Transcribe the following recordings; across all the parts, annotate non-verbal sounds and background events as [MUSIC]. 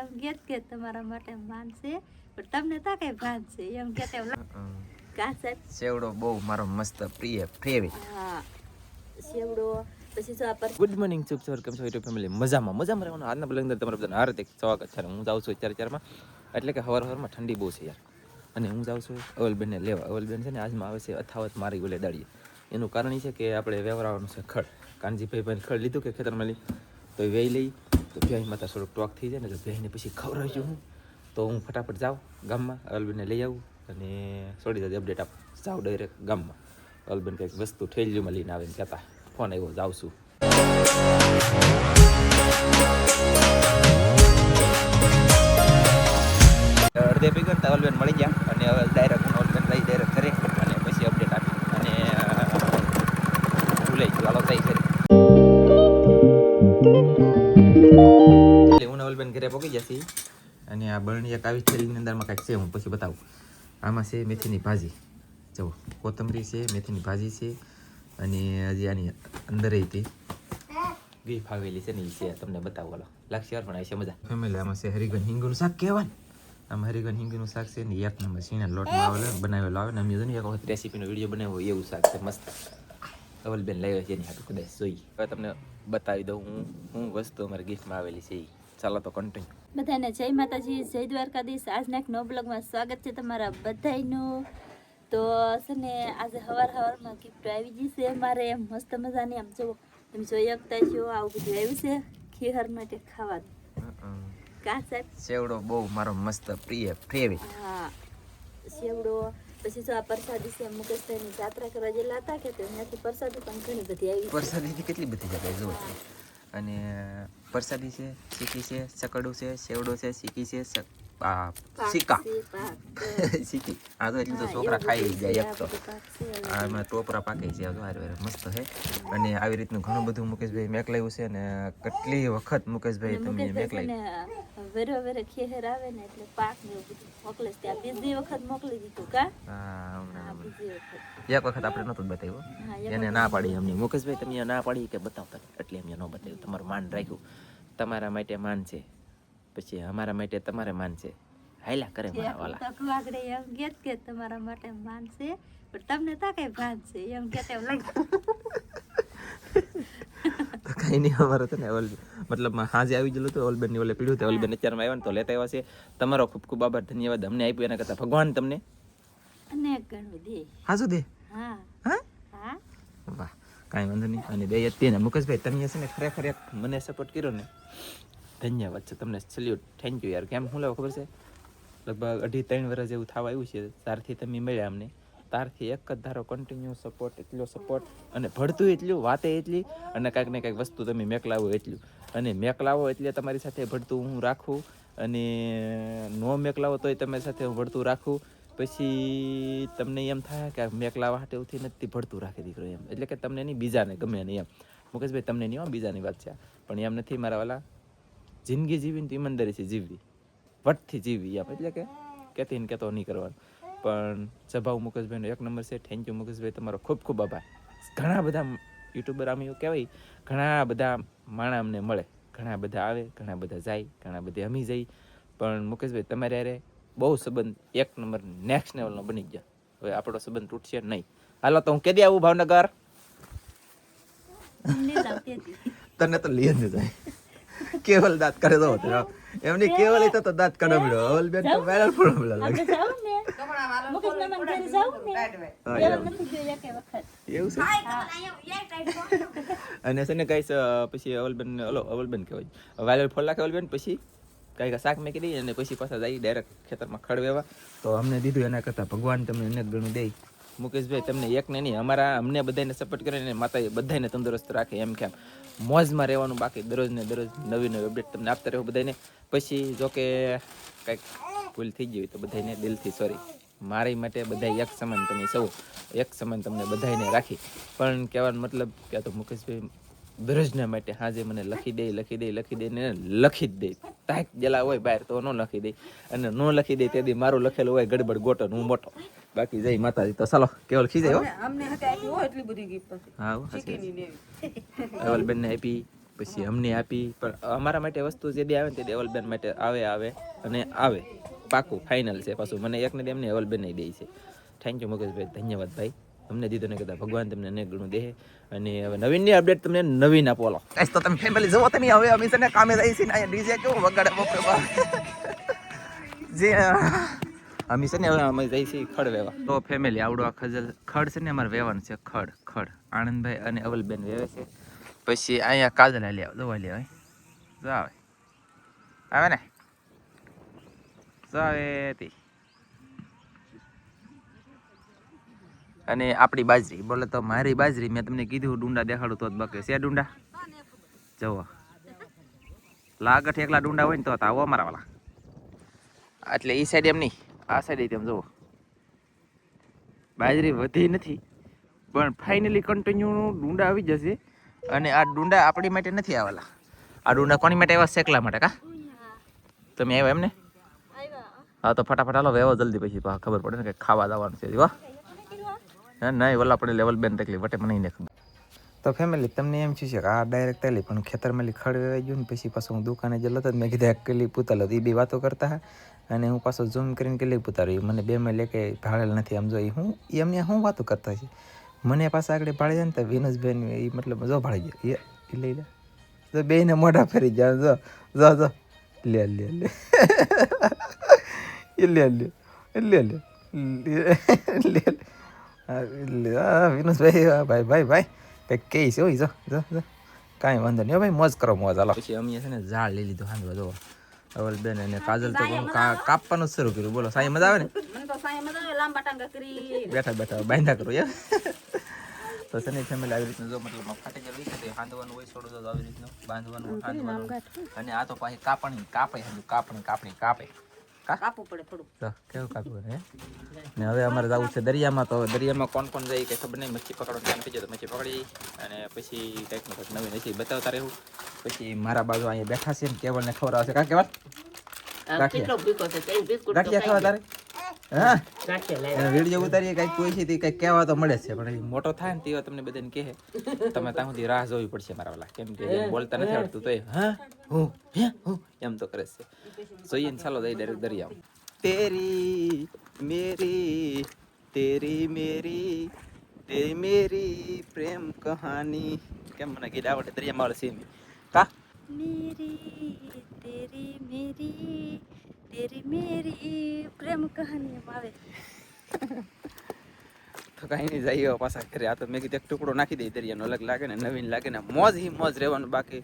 એમ કે કે તમારા માટે માન છે પણ તમને તા કઈ ભાન છે એમ કે તેમ સેવડો બહુ મારો મસ્ત પ્રિય ફેવરિટ હા સેવડો પછી જો આ ગુડ મોર્નિંગ શુભ સવાર કેમ છો યુટ્યુબ ફેમિલી મજામાં મજામાં રહેવાનું આજના બ્લોગ અંદર તમારા બધાને હાર્દિક સ્વાગત છે હું જાઉં છું ચાર ચારમાં એટલે કે હવાર હવારમાં ઠંડી બહુ છે યાર અને હું જાઉં છું અવલબેનને લેવા અવલબેન છે ને આજમાં આવે છે અથાવત મારી ઓલે દાડીએ એનું કારણ એ છે કે આપણે વેવરાવાનું છે ખડ કાનજીભાઈ ભાઈ ખડ લીધું કે ખેતરમાં લઈ તો એ વેઈ લઈ તો ભેંસ માતા થોડુંક ટોક થઈ જાય ને તો ભેંસને પછી ખવડાવીશું હું. તો હું ફટાફટ જાઉં ગામમાં, અલબીને લઈ આવું અને સોડી દે અપડેટ આપ. જાઉં ડાયરેક્ટ ગામમાં. અલબેન કંઈક વસ્તુ ઠેલીમાં લઈને આવીને કહેતા, ફોન આવ્યો જાઉં છું. આ આવી થેલીની અંદરમાં કાંઈક છે, હું પછી બતાવું. આમાં છે મેથીની ભાજી. જુઓ, કોથમરી છે, મેથીની ભાજી છે, અને હજી આની અંદર હતી ગી ફાવેલી છે ને એ છે, તમને બતાવો. લો લાગશે વાર, પણ છે મજા. ફેમિલી આમાં છે હરિગન હિંગુનું શાક કહેવાય આમ હરિગન હિંગનું શાક છે ને એક નંબર સીણા લોટમાં આવેલો, બનાવેલો આવે ને, અમે જો એક વખત રેસીપીનો વીડિયો બનાવ્યો એવું શાક છે, મસ્ત. અવલબેન લાવ્યો છે એની હાટું કદાચ જોઈ. હવે તમને બતાવી દઉં, હું હું વસ્તુ અમારી ગિફ્ટમાં આવેલી છે એ ચાલો તો કન્ટિન્યુ બધાને જય માતાજી જય દ્વારકાધીશ. આજના એક નવ બ્લોગમાં સ્વાગત છે તમારા બધાયનું. તો છે ને આજે હવાર હવારમાં ગિફ્ટ આવી ગઈ છે મારે મસ્ત મજાની. આમ જો તમે જોઈ શકતા છો આવું બધું આવ્યું છે ખીહર માટે ખાવા કા સાહેબ? સેવડો બહુ મારો મસ્ત પ્રિય ફેવરેટ હા સેવડો. પછી જો આ પ્રસાદી છે મુકેશભાઈની જાત્રા કરવા જેલા હતા કે ત્યાંથી પ્રસાદી પણ ઘણી બધી આવી છે. પ્રસાદીથી કેટલી બધી જગ્યાએ છો? અને પરસાદી છે સીકી છે સકડું છે સેવડો છે સીકી છે સિક્કા સીકી [LAUGHS] આ તો એટલું તો છોકરા ખાઈ જાય એક તો. આ બધું પાક છે, હવે. આ હમણાં ટોપરા પાકે છે હારે હારે મસ્ત છે. અને આવી રીતનું ઘણું બધું મુકેશભાઈ મેકલાયું છે અને કેટલી વખત મુકેશભાઈ તમે મુકેશભાઈ વેરો વેરે વેરે ખેહર આવે ને એટલે પાક ને બધું મોકલે છે ત્યાં બીજી વખત મોકલી દીધું કા? હા એક વખત આપણે નહોતું બતાવ્યું. એને ના પાડી અમને. મુકેશભાઈ તમે ના પાડી કે બતાવતા એટલે અમને ન બતાવ્યું. તમારું માન રાખ્યું. તમારા માટે માન છે. પછી અમારા માટે તમારે માન છે. હાયલા કરે મારા વાલા. વખત એમ કેત કે તમારા માટે માન છે પણ તમને તા કઈ ભાન છે. એમ કે તેમ [LAUGHS] કઈ નહીં અમારે તો ને ઓલ મતલબ હાજે આવી ગયેલું તો ઓલબેનની ઓલે પીડ્યું તો ઓલબેન અત્યારમાં આવ્યા ને તો લેતા આવ્યા છે તમારો ખૂબ ખૂબ આભાર ધન્યવાદ અમને આપ્યું એના કરતા. ભગવાન તમને. હા શું દે? હા. હા? હા. વાહ કાંઈ વાંધો નહીં. અને બે અત્યારે મુકેશભાઈ તમે છે ને ખરેખર એક મને સપોર્ટ કર્યો ને. ધન્યવાદ છે તમને સલ્યુટ થેન્ક યુ યાર. કેમ હું લાવો ખબર છે? લગભગ અઢી ત્રણ વર્ષ જેવું થવા આવ્યું છે. ત્યારથી તમે મળ્યા અમને. ત્યારથી એક જ ધારો કન્ટિન્યુ સપોર્ટ એટલો સપોર્ટ અને ભળતું એટલું, વાતે એટલી અને કાંઈક ને કાંઈક વસ્તુ તમે મેકલાવો એટલું. અને મેકલાવો એટલે તમારી સાથે ભળતું હું રાખું અને નો મેકલાવો તોય તમારી સાથે હું ભળતું રાખું. પછી તમને એમ થાય કે મેકલાવા હાટે ઉઠી નથી ભળતું રાખે દીકરો એમ. એટલે કે તમને નહીં, બીજાને ગમે નહીં એમ. મુકેશભાઈ તમને નહીં હો, બીજાની વાત છે પણ એમ નથી મારા વાલા. જિંદગી જીવીને તો ઈમાનદારીથી જીવવી. વટથી જીવવી એમ. એટલે કે કહેતી ને કહેતો નહીં કરવાનું. પણ સભાવ મુકેશભાઈનો એક નંબર છે થેન્ક યુ મુકેશભાઈ તમારો ખૂબ ખૂબ આભાર. ઘણા બધા યુટ્યુબર આમ એવું કહેવાય ઘણા બધા માણા અમને મળે. ઘણા બધા આવે ઘણા બધા જાય ઘણા બધા અમી જાય પણ મુકેશભાઈ તમારે યારે બહુ સંબંધ એક નંબર નેક્સ્ટ લેવલનો બની ગયા. હવે આપણો સંબંધ તૂટશે નહીં. હાલો તો હું કેદી આવું ભાવનગર? તને તો લઈ જ જાય. કેવલ દાંત કરે તો [LAUGHS] એમની કેવલ તો તો દાંત કાઢો મળ્યો અવલ બેન તો વાયરલ પ્રોબ્લેમ લાગે. એવા નથી જોઈ એકે વખત. એવું છે? અને છે ને કઈ પછી અવલબેન ઓલો અવલબેન કહેવાય. વાયરલ ફોન લાખે અવલબેન પછી કંઈક શાક મેકી દઈએ અને પછી પાછા જાય ડાયરેક્ટ ખેતરમાં ખડવેવા. તો અમને દીધું એના કરતાં ભગવાન તમને અનેક ગણું દે. મુકેશભાઈ, તમને એક ને નહીં, અમારા અમને બધાને સપોર્ટ કરે ને માતા બધાને તંદુરસ્ત રાખે એમ કેમ મોજમાં રહેવાનું બાકી, દરરોજ ને દરરોજ નવી નવી અપડેટ તમને આપતા રહો બધાને પછી જો કે કંઈક ભૂલ થઈ ગઈ હોય તો બધાને દિલથી સોરી મારી માટે બધા એક સમાન તમે સૌ એક સમાન તમને બધાને રાખી. પણ કહેવાનો મતલબ કે તો મુકેશભાઈ દરરોજના માટે હાજે મને લખી દે લખી દે લખી દે ને લખી જ દે. તાક જેલા હોય બહાર તો ન લખી દે. અને ન લખી દે તે દી મારું લખેલું હોય ગડબડ ગોટો હું મોટો. બાકી જય માતાજી. તો ચાલો કેવલ ખીજાય હો. અમને હોય એટલી બધી ગિફ્ટ હા હો, હાચી ચીકીની ને આપી પછી અમને આપી. પણ અમારા માટે વસ્તુ જે બી આવે ને તે દેવલબેન માટે આવે આવે અને આવે. પાકું ફાઇનલ છે પાછું. મને એકને એમને એમને અવલબેન દે છે. થેન્ક યુ મગજભાઈ ધન્યવાદ ભાઈ. અમને દીધો ને કદાચ ભગવાન તમને અનેક ગણું દે અને હવે નવીનની અપડેટ તમને નવીન આપો લો ગાઈસ તો તમે ફેમિલી જુઓ તમે હવે અમે છે ને કામે જઈએ છે ને અહીંયા ડીજે કેવું વગાડે બાપરે [LAUGHS] જે અમે છે ને અમે છીએ ખડ વેવા. તો ફેમિલી આવડવા ખજલ ખડ છે ને અમારે વેવાનું છે, ખડ ખડ. આનંદભાઈ અને અવલબેન વેવે છે. પછી અહીંયા કાજલ લે આવ દવા લેવાય જો આવે. આવે ને? જાવે તી. અને આપણી બાજરી, બોલે તો મારી બાજરી, મેં તમને કીધું ડુંડા દેખાડું તો જ બાકી છે ડુંડા? જવો લાગઠ એકલા ડુંડા હોય ને તો આવો અમારા વાલા એટલે એ સાઈડ એમ નહીં. આ સાઈડ તેમ જુઓ બાજરી વધી નથી, પણ ફાઇનલી કન્ટિન્યુ ડુંડા આવી જશે અને આ ડુંડા આપણી માટે નથી આવેલા. આ ડુંડા કોની માટે આવ્યા શેકલા માટે કા? તમે આવ્યા એમને? હા, તો ફટાફટ હાલો, વહેવા જલ્દી પછી. ખબર પડે ને કે ખાવા જવાનું છે વાહ હા. નહીં, ઓલા આપણે લેવલ બેન તકલીફ, વટે મને નહીં ખબર તો ફેમિલી તમને એમ છે કે આ ડાયરેક્ટ આવેલી પણ ખેતરમાં ખડ વેવાઈ ગયું ને પછી પાછું હું દુકાને જ લતો મેં કીધા એક પૂતલ હતી એ બી વાતો કરતા અને હું પાછો ઝૂમ કરીને કેટલી પૂતાર્યું મને બે મેં લે કે ભાડેલ નથી આમ જો હું એમને હું વાતો કરતા છે. મને પાછા આગળ ભાડે જાય ને તો વિનુસબેન એ મતલબ જો ભાડી જાય. એ લઈ લે. તો બેને મોઢા ફેરી જાય. જો જો જો. લે લે લે. એ લે લે. લે લે. લે લે. વિનુસભાઈ ભાઈ ભાઈ ભાઈ. કંઈક કહે છે હોય જો જો કાંઈ વાંધો નહીં. ભાઈ, મોજ કરો, મોજ. હાલો. પછી અમે છે ને ઝાડ લઈ લીધું. હાંડવા જો અવલ બેન અને કાજલ તો કાપવાનું શરૂ કર્યું. બોલો સાંઈ મજા આવે ને? બેઠા બેઠા બાંધા કરું યાર તો છે ને ફેમિલી આવી રીતનું જો મતલબ ફાટી ગયેલું હોય તે હાંધવાનું હોય છોડો આવી રીતનું. બાંધવાનું હાંધવાનું. અને આ તો પાછી કાપણી કાપે હજુ કાપણી કાપણી કાપે. કાપવું પડે થોડું કેવું કાપવું હે? ને હવે અમારે જવું છે દરિયામાં તો દરિયામાં કોણ કોણ જાય કે ખબર નહીં. મચ્છી પકડવાનું ટાઈમ થઈ જાય તો મચ્છી પકડી અને પછી કંઈક ને કંઈક નવી નવી બતાવતા રહેવું. પછી મારા બાજુ અહીંયા બેઠા છે ને કેવળને ખવડાવશે કા કેવળ? ગાંઠિયા ખાવા તારે? વીડિયો ઉતારીએ કંઈક કોઈ છે તે કંઈક કહેવા તો મળે છે પણ મોટો થાય ને તેવા તમને બધાને કહે. [LAUGHS] તમે ત્યાં સુધી રાહ જોવી પડશે મારા વાલા. કેમ કે બોલતા નથી આવડતું તો હા? હું? હે? હું? એમ તો કરે છે. જોઈએ ને ચાલો જઈ ડાયરેક્ટ દરિયામાં. તેરી મેરી તેરી મેરી તે મેરી પ્રેમ કહાની. કેમ મને ગીત આવડે દરિયામાં આવડે સીન કા? મેરી તેરી મેરી તેરી મેરી પ્રેમ કહાની આવે તો કાંઈ નહીં, જઈએ પાછા ઘરે. આ તો મેં કીધું એક ટુકડો નાખી દઈ દરિયાનો. અલગ લાગે ને નવીન લાગે ને મોજ હી મોજ રહેવાનું, બાકી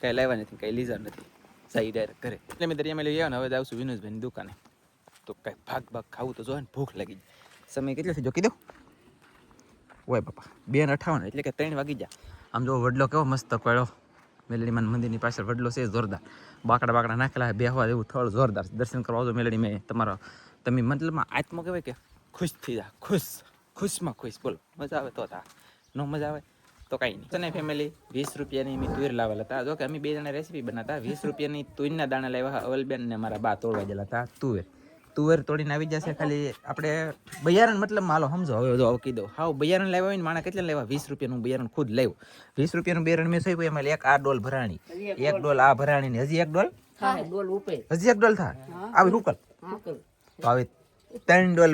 કાંઈ લાવ્યા નથી, કાંઈ લીધા નથી. જઈ ડાયરેક્ટ ઘરે. એટલે મેં દરિયામાં લઈ આવ્યો ને, હવે આવશું વિનોદભાઈની દુકાને. તો કાંઈ ભાગ ભાગ ખાવું તો જો ને, ભૂખ લાગી જાય. સમય કેટલો થઈ જો કીધું? ઓય બાપા બે ને અઠાવન, એટલે કે ત્રણ વાગી ગયા. આમ જો વડલો કેવો મસ્ત પડ્યો. મેલડીમાન મંદિરની પાછળ વડલો છે જોરદાર. બાકડા બાકડા નાખેલા બેહવા એવું થળ જોરદાર દર્શન કરવા આવજો મેલડી મેં તમારો. તમે મતલબમાં આત્મા કહેવાય કે ખુશ થઈ જા, ખુશ, ખુશમાં ખુશ, બોલો. મજા આવે તો તા. ન મજા આવે તો કાંઈ નહીં. તને ફેમિલી વીસ રૂપિયાની મેં તુર લાવેલા હતા જો કે અમે બે જણા રેસીપી બનાવતા. વીસ રૂપિયાની તુરના દાણા લાવ્યા અવલબેન ને મારા બા તોડવા ગયેલા હતા. તુવેર. તુવેર તોડીને આવી જશે ખાલી આપણે બૈયારણ મતલબ માલો સમજો હવે જો કહી દો હાવ બૈયારણ લેવા હોય ને માણા કેટલા લેવા વીસ રૂપિયાનું બૈયારણ ખુદ લેવું વીસ રૂપિયાનું બૈયારણ મેં સોંપ્યું એમાં એક આ ડોલ ભરાણી. એક ડોલ આ ભરાણી ને હજી એક ડોલ? હજી એક ડોલ થાય? આવી રૂકલ? તો આવી ત્રણ ડોલ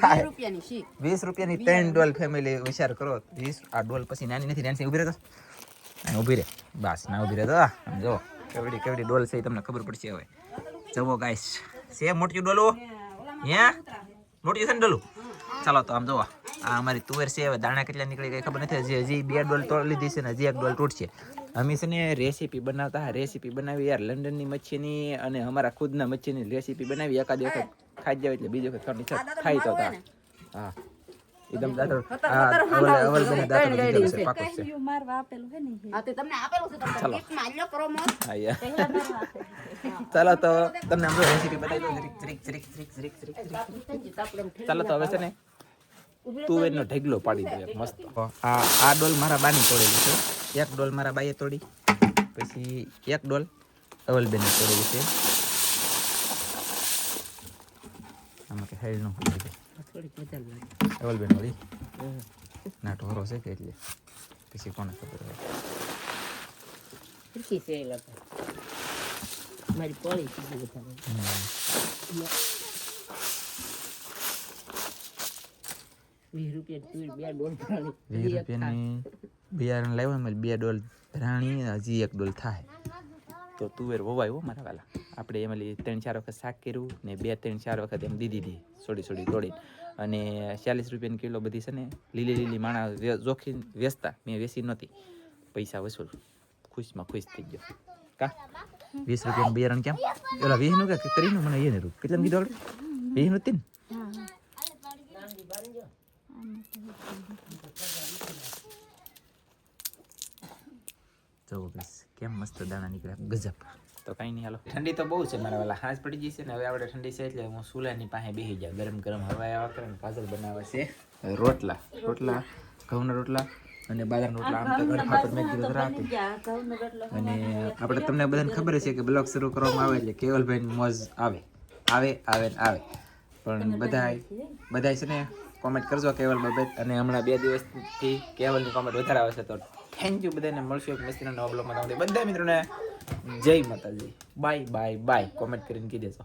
થાય. વીસ રૂપિયાની ત્રણ ડોલ ફેમિલી વિચાર કરો. વીસ આ ડોલ પછી નાની નથી નાની ઊભી રહે તો? અને ઊભી રહે. બસ ના ઊભી રહે તો? જો કેવડી કેવડી ડોલ છે એ તમને ખબર પડશે હવે. જવો ગાઈસ છે, મોટી ડોલો? હે? મોટી છે ને ડોલું? ચાલો તો આમ જોવા. આ અમારી તુવેર છે દાણા કેટલા નીકળી ગઈ ખબર નથી. હજી હજી બે ડોલ તોડી લીધી છે ને, હજી એક ડોલ તૂટશે. અમે છે ને રેસીપી બનાવતા રેસીપી બનાવી યાર, લંડનની મચ્છીની અને અમારા ખુદના મચ્છીની રેસીપી બનાવી. એકાદ વખત ખાઈ જાવ એટલે બીજી વખત તો તા. હા. એકદમ દાંતર અવલ અવલ બને દાંતર દીધેલું છે. પાકો છે. મારવા આપેલું હે ને આ તે તમને આપેલું છે તમને ચાલો. gift માં આલ્યો કરો મોજ. હા યાર. [LAUGHS] ચાલો તો તમને આમ રેસિપી બતાવી દઉં ત્રિક ત્રિક ત્રિક ત્રિક ત્રિક જરીક. ચાલો તો હવે છે ને તુવેરનો ઢગલો પાડી દે મસ્ત. આ આ ડોલ મારા બાની તોડેલી છે. એક ડોલ મારા બાઈએ તોડી. પછી એક ડોલ અવલબેને તોડેલી છે. આમાં કે હેલ નો અવલબેન વળી? ના ઢોરો છે કે એટલે? પછી કોને ખબર હોય? સેલ હતા મારી પોળી સીધી વધારે વીસ રૂપિયા વીસ રૂપિયાની બિયારણ લાવ્યો એમાં બે ડોલ રાણી હજી એક ડોલ થાય. તો તુવેર વવાય હો મારા વાલા. આપણે એમાં ત્રણ ચાર વખત શાક કર્યું ને બે ત્રણ ચાર વખત એમ દીધી હતી, સોડી સોડી તોડી અને ચાલીસ રૂપિયાની કિલો બધી છે ને, લીલી લીલી માણા જોખી વેચતા મેં વેચી નહોતી. પૈસા વસૂલ. ખુશમાં ખુશ થઈ ગયો. કા? વીસ રૂપિયાનું બિયારણ કેમ? ઓલા વીસનું કે ત્રીસનું મને એ નહીં કેટલા કીધું આપણે વીસનું નહોતી ને? બસ કેમ મસ્ત દાણા નીકળ્યા. ગજબ. તો કઈ નહીં હાલો. ઠંડી તો બહુ છે મારા વાલા. હાથ પડી જશે ને હવે આપણે ઠંડી છે એટલે હું સુલાની પાસે બેસી જાય ગરમ ગરમ હવા આવ્યા કરે ને કાજલ બનાવે છે રોટલા. રોટલા ઘઉંના રોટલા અને બાજરાના રોટલા. આમ તો ઘર ખાતર મેં કીધું રાખી અને આપણે તમને બધાને ખબર છે કે બ્લોગ શરૂ કરવામાં આવે એટલે કેવલભાઈની મોજ આવે. આવે આવે ને આવે. પણ બધાય બધાય છે ને કોમેન્ટ કરજો કેવલ બાબત. અને હમણાં બે દિવસથી કેવલની કોમેન્ટ વધારે આવે છે તો થેન્ક યુ બધાને. મળશું એક મસ્તીના નવા બ્લોગમાં તમને. બધા મિત્રોને જય માતાજી. બાય બાય બાય કોમેન્ટ કરીને કહી દેજો